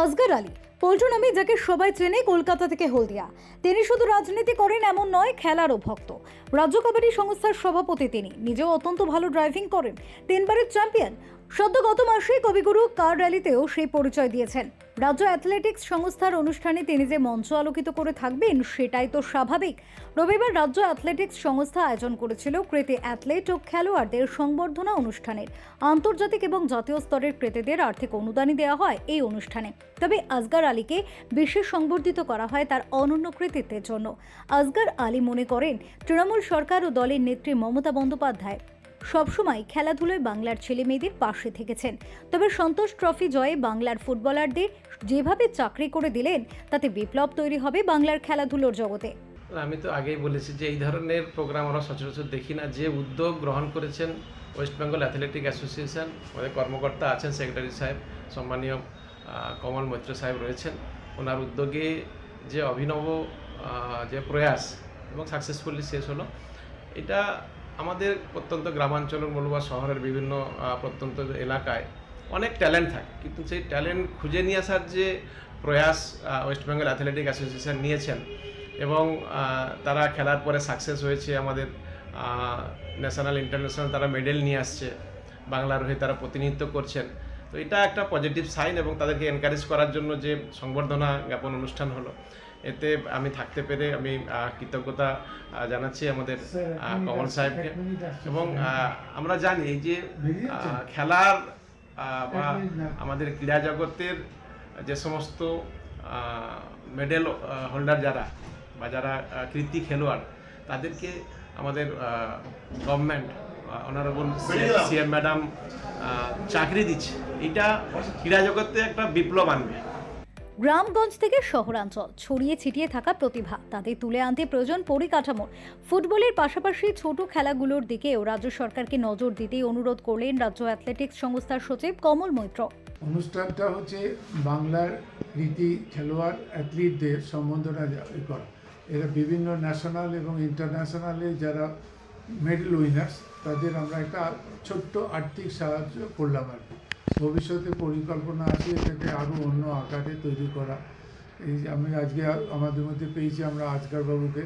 আসগর আলী পল্টু নামে যাকে সবাই চেনে কলকাতা থেকে হলদিয়া। তিনি শুধু রাজনীতি করেন এমন নয়, খেলারও ভক্ত। রাজ্য কাবাডি সংস্থার সভাপতি তিনি। নিজেও অত্যন্ত ভালো ড্রাইভিং করেন। তিনবারের চ্যাম্পিয়ন সদ্য গত মাসে কবিগুরু কার র্যালিতেও সেই পরিচয় দিয়েছেন। রাজ্য অ্যাথলেটিক্স সংস্থার অনুষ্ঠানে তিনি যে মঞ্চ আলোকিত করে থাকবেন, সেটাই তো স্বাভাবিক। রবিবার রাজ্য অ্যাথলেটিক্স সংস্থা আয়োজন করেছিল কৃতি অ্যাথলেট ও খেলোয়াড়দের সংবর্ধনা অনুষ্ঠানের। আন্তর্জাতিক এবং জাতীয় স্তরের ক্রেতাদের আর্থিক অনুদানই দেওয়া হয় এই অনুষ্ঠানে। তবে আজগার আলীকে বিশেষ সংবর্ধিত করা হয় তার অনন্য কৃতিত্বের জন্য। আজগার আলী মনে করেন, তৃণমূল সরকার ও দলের নেত্রী মমতা বন্দ্যোপাধ্যায় সবসময় খেলাধুলোয় বাংলার ছেলে মেয়েদের পাশে থেকেছেন। তবে সন্তোষ ট্রফি জয়ে বাংলার ফুটবলারদের যেভাবে চাকরি করে দিলেন, তাতে বিপ্লব তৈরি হবে বাংলার খেলাধুলোর জগতে। আমি তো আগেই বলেছি যে এই ধরনের প্রোগ্রাম আমরা সচরাচর দেখি না। যে উদ্যোগ গ্রহণ করেছেন ওয়েস্ট বেঙ্গল অ্যাথলেটিক অ্যাসোসিয়েশন, ওদের কর্মকর্তা আছেন সেক্রেটারি সাহেব, সম্মানীয় কমল মৈত্র সাহেব রয়েছেন। ওনার উদ্যোগে যে অভিনব যে প্রয়াস এবং সাকসেসফুলি শেষ হলো, এটা আমাদের প্রত্যন্ত গ্রামাঞ্চল বলব বা শহরের বিভিন্ন প্রত্যন্ত এলাকায় অনেক ট্যালেন্ট থাকে। কিন্তু সেই ট্যালেন্ট খুঁজে নিয়ে আসার যে প্রয়াস ওয়েস্ট বেঙ্গল অ্যাথলেটিক অ্যাসোসিয়েশন নিয়েছেন এবং তারা খেলার পরে সাকসেস হয়েছে। আমাদের ন্যাশনাল ইন্টারন্যাশনাল তারা মেডেল নিয়ে আসছে। বাংলার হয়ে তারা প্রতিনিধিত্ব করছেন। তো এটা একটা পজিটিভ সাইন এবং তাদেরকে এনকারেজ করার জন্য যে সংবর্ধনা জ্ঞাপন অনুষ্ঠান হলো। এতে আমি থাকতে পেরে আমি কৃতজ্ঞতা জানাচ্ছি আমাদের কমল সাহেবকে। এবং আমরা জানি যে খেলার বা আমাদের ক্রীড়া জগতের যে সমস্ত মেডেল হোল্ডার যারা বা যারা কৃতি খেলোয়াড় তাদেরকে আমাদের গভর্নমেন্ট অনারেবল সিএম ম্যাডাম চাকরি দিচ্ছে। এটা ক্রীড়া জগতে একটা বিপ্লব আনবে। গ্রামগঞ্জ থেকে শহরাঞ্চল, ছড়িয়ে ছিটিয়ে থাকা প্রতিভা। তাদের তুলে আনতে প্রয়োজন পরিকাঠামোর। ফুটবলের পাশাপাশি ছোট খেলাগুলোর দিকেও রাজ্য সরকারকে নজর দিতেই অনুরোধ করলেন রাজ্য অ্যাথলেটিক্স সংস্থার সচিব কমল মৈত্র। অনুষ্ঠানটা হচ্ছে বাংলার রীতি খেলোয়াড় অ্যাথলিটদের সম্বন্ধনা করা। এরা বিভিন্ন ন্যাশনাল এবং ইন্টারন্যাশনালে যারা মেডেল উইনার্স তাদের আমরা একটা ছোট্ট আর্থিক সাহায্য করলাম আর কি। ভবিষ্যতে পরিকল্পনা আছে, এটাকে আরও অন্য আকারে তৈরি করা। এই আমি আজকে আমাদের মধ্যে পেয়েছি আমরা আজকার বাবুকে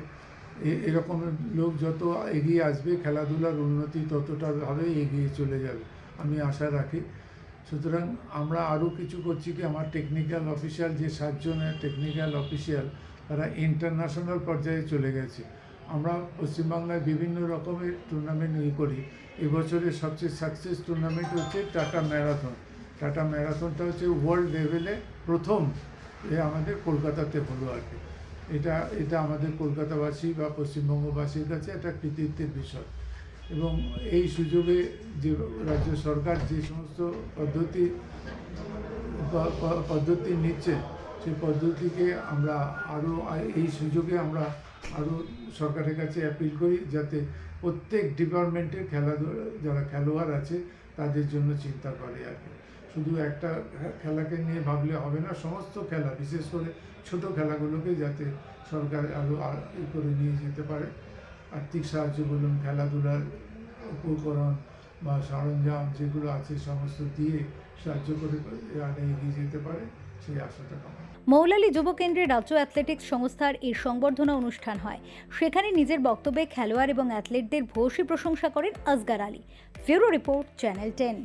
এরকম লোক যত এগিয়ে আসবে, খেলাধুলার উন্নতি ততটা ভাবে এগিয়ে চলে যাবে, আমি আশা রাখি। সুতরাং আমরা আরও কিছু করছি কি, আমার টেকনিক্যাল অফিসিয়াল যে সাতজনের টেকনিক্যাল অফিসিয়াল তারা ইন্টারন্যাশনাল পর্যায়ে চলে গেছে। আমরা পশ্চিমবাংলায় বিভিন্ন রকমের টুর্নামেন্ট ইয়ে করি। এবছরের সবচেয়ে সাকসেস টুর্নামেন্ট হচ্ছে টাটা ম্যারাথন। টাটা ম্যারাথনটা হচ্ছে ওয়ার্ল্ড লেভেলে প্রথম এ আমাদের কলকাতাতে হলো আর কি। এটা এটা আমাদের কলকাতাবাসী বা পশ্চিমবঙ্গবাসীর কাছে একটা কৃতিত্বের বিষয়। এবং এই সুযোগে যে রাজ্য সরকার যে সমস্ত পদ্ধতি পদ্ধতি নিচ্ছে সেই পদ্ধতিকে আমরা আরও, এই সুযোগে আমরা আরও সরকারের কাছে অ্যাপিল করি যাতে প্রত্যেক ডিপার্টমেন্টের খেলাধুলা যারা খেলোয়াড় আছে, তাদের জন্য চিন্তা করে আর কি। শুধু একটা খেলাকে নিয়ে ভাবলে হবে না, সমস্ত খেলা, বিশেষ করে ছোট খেলাগুলোকে যাতে সরকার আরও করে নিয়ে যেতে পারে। আর্থিক সাহায্য বলুন, খেলাধুলার উপকরণ বা সরঞ্জাম যেগুলো আছে, সমস্ত দিয়ে সাহায্য করে এগিয়ে যেতে পারে, সেই আশাটা মৌলালী যুব কেন্দ্রের রাজ্য অ্যাথলেটিক্স সংস্থার এই সংবর্ধনা অনুষ্ঠান হয়। সেখানে নিজের বক্তব্যে খেলোয়াড় এবং অ্যাথলেটদের ভূয়সী প্রশংসা করেন Asgar Ali. Bureau report, channel ten.